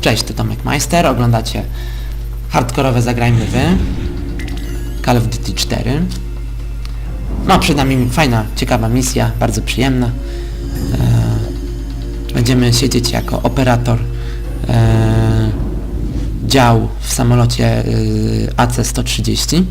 Cześć, to Tomek Meister, oglądacie hardkorowe Zagrajmy Wy, Call of Duty 4. No, przed nami fajna, ciekawa misja, bardzo przyjemna. E, będziemy siedzieć jako operator e, działu w samolocie e, AC-130.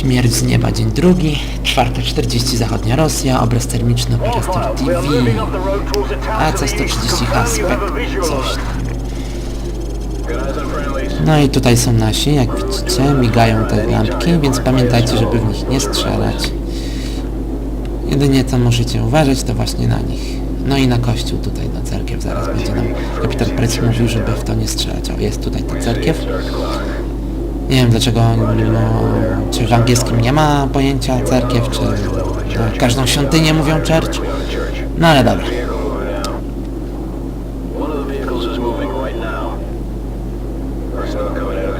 Śmierć z nieba, dzień drugi, 4.40 zachodnia Rosja, obraz termiczny operator TV, AC-130 Aspect, coś tam. No i tutaj są nasi, jak widzicie, migają te lampki, więc pamiętajcie, żeby w nich nie strzelać. Jedynie co musicie uważać, to właśnie na nich. No i na kościół tutaj, na cerkiew, zaraz będzie nam kapitan Prec mówił, żeby w to nie strzelać. O, jest tutaj ta cerkiew. Nie wiem dlaczego, no, czy w angielskim nie ma pojęcia cerkiew, czy no, każdą świątynię mówią church. No ale dobra.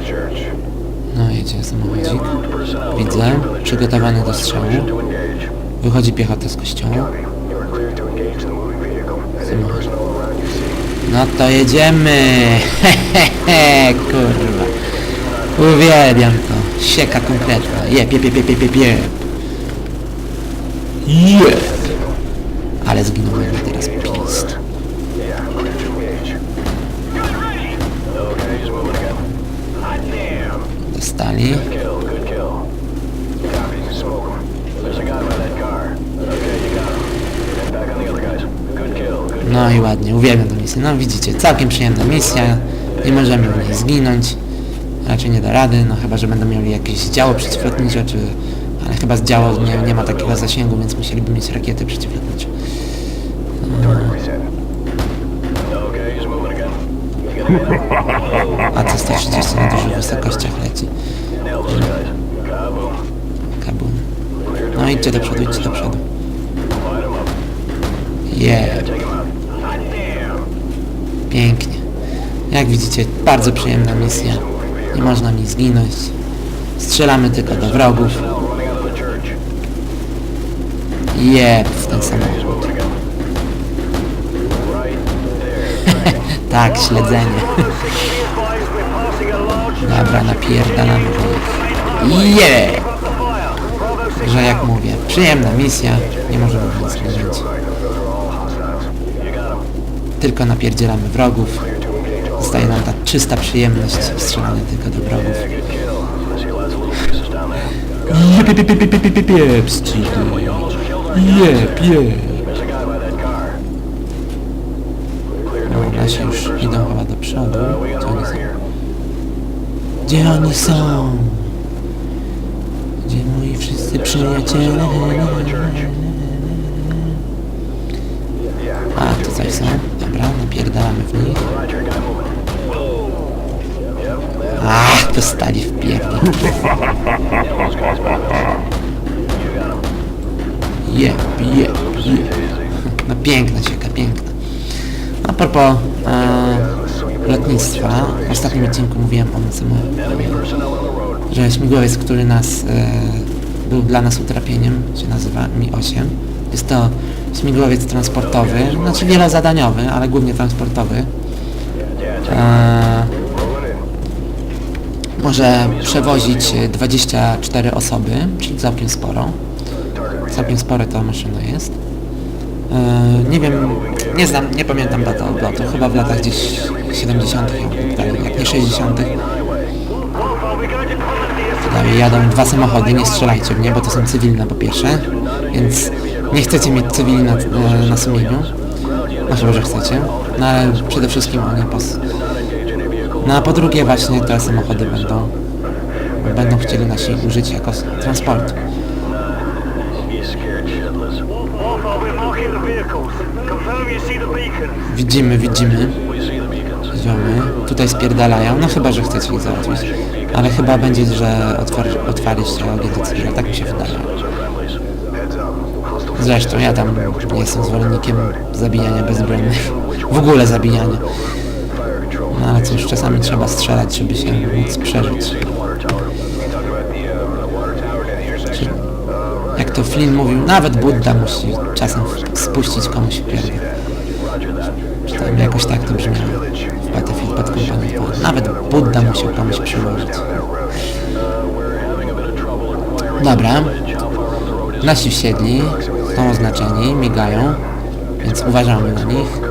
Church. No jedzie samochodzik. Widzę, przygotowany do strzału. Wychodzi piechota z kościoła. No to jedziemy! Hehehe, kurwa. Uwielbiam to. Sieka konkretna. Jep, jep, jep, jep, jep, jep, jep. Ale zginąłem teraz pist. Dostali. No i ładnie, uwielbiam tę misję. No widzicie, całkiem przyjemna misja. Nie możemy w niej zginąć. Raczej nie da rady, no chyba, że będą mieli jakieś działo przeciwlotnicze, czy... Ale chyba z działo nie, nie ma takiego zasięgu, więc musieliby mieć rakiety przeciwlotnicze. Again. Getting in. AC-130 na dużych wysokościach leci. Kabum. No idźcie do przodu, idźcie do przodu. Yeah, pięknie. Jak widzicie, bardzo przyjemna misja. Nie można mi zginąć. Strzelamy tylko do wrogów. Jeb w ten samochód. Tak, śledzenie. Dobra, napierdalamy do nich. Je! Że jak mówię, przyjemna misja. Nie możemy nic him. Tylko napierdzielamy wrogów. Zostaje nam ta czysta przyjemność strzelania tylko do wrogów. There. Jep. Jep, No, nasi już idą chyba do przodu. Gdzie oni są? Gdzie oni są? Gdzie moi wszyscy przyjaciele? A, tu coś są. Dobra, napierdalamy w nich. Ach, dostali w pierdol. Jep, jep, jep. No piękna sieka, piękna. A propos e, lotnictwa, w ostatnim odcinku mówiłem o tym, że śmigłowiec, który nas e, był dla nas utrapieniem, się nazywa Mi-8. Jest to śmigłowiec transportowy, znaczy wielozadaniowy, ale głównie transportowy. E. może przewozić 24 osoby, czyli całkiem sporo. Całkiem spore to maszyna jest. E, nie wiem, nie znam, nie pamiętam data odlotu, chyba w latach gdzieś 70. jak- jak nie 60. Dalej jadą dwa samochody, nie strzelajcie w nie, bo to są cywilne po pierwsze, więc nie chcecie mieć cywili na, e, na sumieniu. No chyba, że chcecie. No ale przede wszystkim oni pos... No a po drugie właśnie te samochody będą będą chcieli nasi użyć jako transportu. Widzimy, widzimy. Ziomy tutaj spierdalają, no chyba, że chcecie ich załatwić. Ale chyba będzie, że otwar otwarliście ogień cywila, tak mi się wydaje. Zresztą ja tam nie jestem zwolennikiem zabijania bezbronnych. W ogóle zabijania. No ale cóż, czasami trzeba strzelać, żeby się móc przeżyć. Jak to Flynn mówił, nawet Buddha musi czasem spuścić komuś that. Tam jakoś tak to brzmiało. W Battlefield Bad Company. Bo Nawet Budda musiał komuś przyłożyć. Dobra. Nasi wsiedli, są oznaczeni, migają, więc uważamy na nich.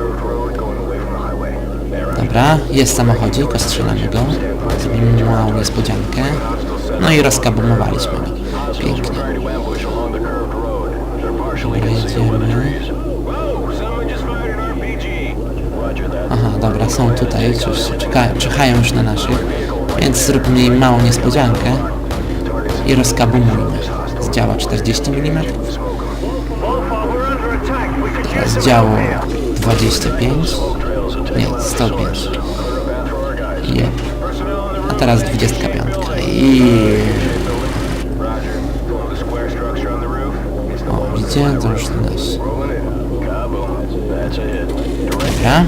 Dobra, jest samochodzik, ostrzelamy go. Zrobimy małą niespodziankę. No i rozkabumowaliśmy go. Pięknie. Dobra, jedziemy. Aha, dobra, są tutaj, już czekają, czekają już na naszych, więc zróbmy im małą niespodziankę i rozkabumujmy. Z działa 40 mm, teraz działo help here. 25, nie, 105. Jep. A teraz 25. I... O, widzicie? To już. Direct Dobra.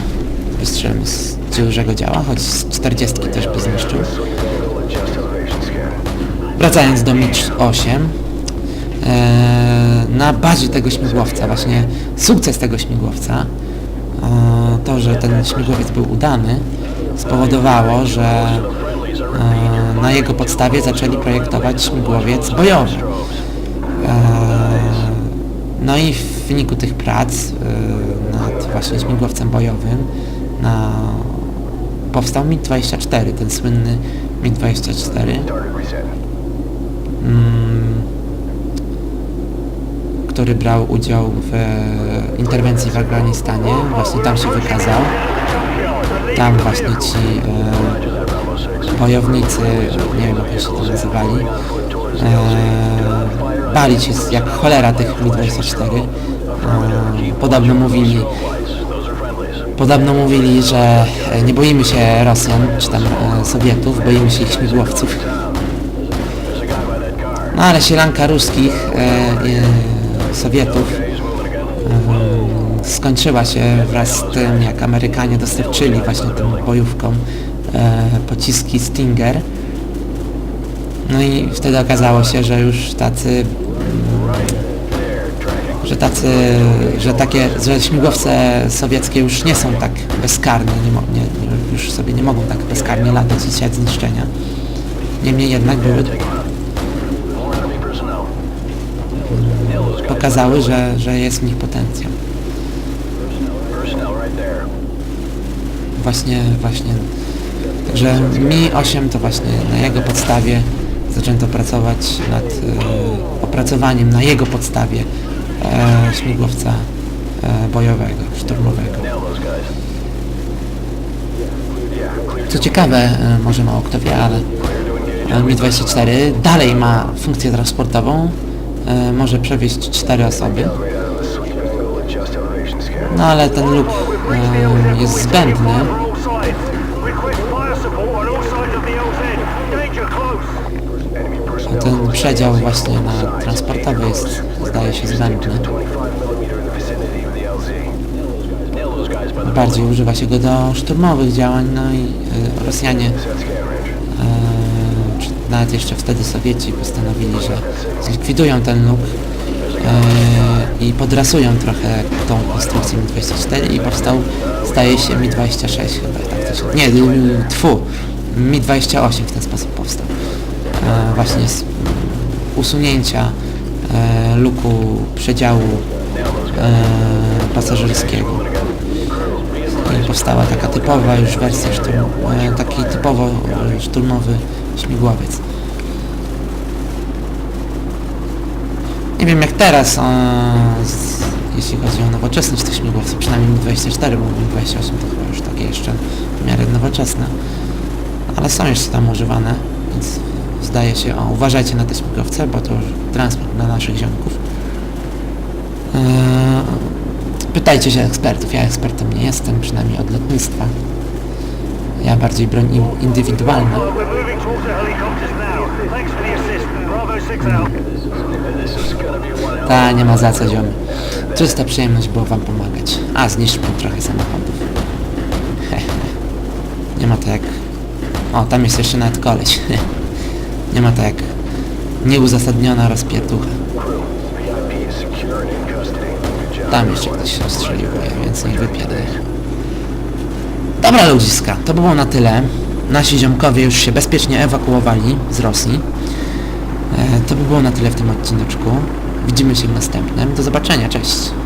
Wystrzelmy z dużego działa, choć z 40 też by zniszczył. Wracając do Mitch 8, e, na bazie tego śmigłowca, właśnie sukces tego śmigłowca, to, że ten śmigłowiec był udany, spowodowało, że e, na jego podstawie zaczęli projektować śmigłowiec bojowy. E, no i w wyniku tych prac e, nad właśnie śmigłowcem bojowym na, powstał MiG-24, ten słynny MiG-24. Target reset. mm, który brał udział w e, interwencji w Afganistanie. Właśnie tam się wykazał. Tam właśnie ci e, bojownicy, nie wiem jak się to nazywali, e, bali się jak cholera tych Mi-24. E, podobno mówili, podobno mówili, że e, nie boimy się Rosjan, czy tam e, Sowietów, boimy się ich śmigłowców. No ale sielanka ruskich, e, e, Sowietów skończyła się wraz z tym, jak Amerykanie dostarczyli właśnie tym bojówkom e, pociski Stinger. No i wtedy okazało się, że już tacy mm, że tacy, że takie, że śmigłowce sowieckie już nie są tak bezkarne, nie, nie, już sobie nie mogą tak bezkarnie latać i siać zniszczenia. Niemniej jednak były pokazały, że, że jest w nich potencjał. Właśnie, właśnie. Także Mi-8 to właśnie na jego podstawie zaczęto pracować nad e, opracowaniem na jego podstawie e, śmigłowca e, bojowego, szturmowego. Co ciekawe, e, może mało kto wie, ale e, Mi-24 dalej ma funkcję transportową, może przewieźć cztery osoby, no ale ten luk e, jest zbędny, ten przedział właśnie na transportowy jest, zdaje się, zbędny. 25 millimeter in the vicinity of the LZ. Nail those guys by the Bardziej używa się go do szturmowych działań, no i e, Rosjanie, set scan range. e, czy nawet jeszcze wtedy Sowieci postanowili, że zlikwidują ten luk e, i podrasują trochę tą konstrukcję Mi-24 i powstał, staje się Mi-26 chyba, tak to się, nie, tfu, Mi-28 w ten sposób powstał. E, właśnie z usunięcia e, luku przedziału e, pasażerskiego. Powstała taka typowa już wersja szturm, taki typowo szturmowy śmigłowiec. Nie wiem jak teraz, e, z, jeśli chodzi o nowoczesność tych śmigłowców, przynajmniej Mi-24, bo Mi-28 to chyba już takie jeszcze w miarę nowoczesne. Ale są jeszcze tam używane, więc zdaje się, o uważajcie na te śmigłowce, bo to transport dla naszych ziomków. Eee, Pytajcie się ekspertów, ja ekspertem nie jestem, przynajmniej od lotnictwa. Ja bardziej broń in- indywidualna. We're moving towards the helicopters now. Thanks for the assist. Bravo 6 out. This is gonna be one hell Ta, nie ma za co, ziomy. Czysta przyjemność było wam pomagać. A, zniszczmy trochę samochodów. nie ma to jak... O, tam jest jeszcze nawet koleś. nie ma to jak nieuzasadniona job. tam jeszcze ktoś się rozstrzeliwuje, więc niech wypierdaj. Dobra ludziska, to było na tyle. Nasi ziomkowie już się bezpiecznie ewakuowali z Rosji. E, to by było na tyle w tym odcineczku. Widzimy się w następnym. Do zobaczenia, cześć!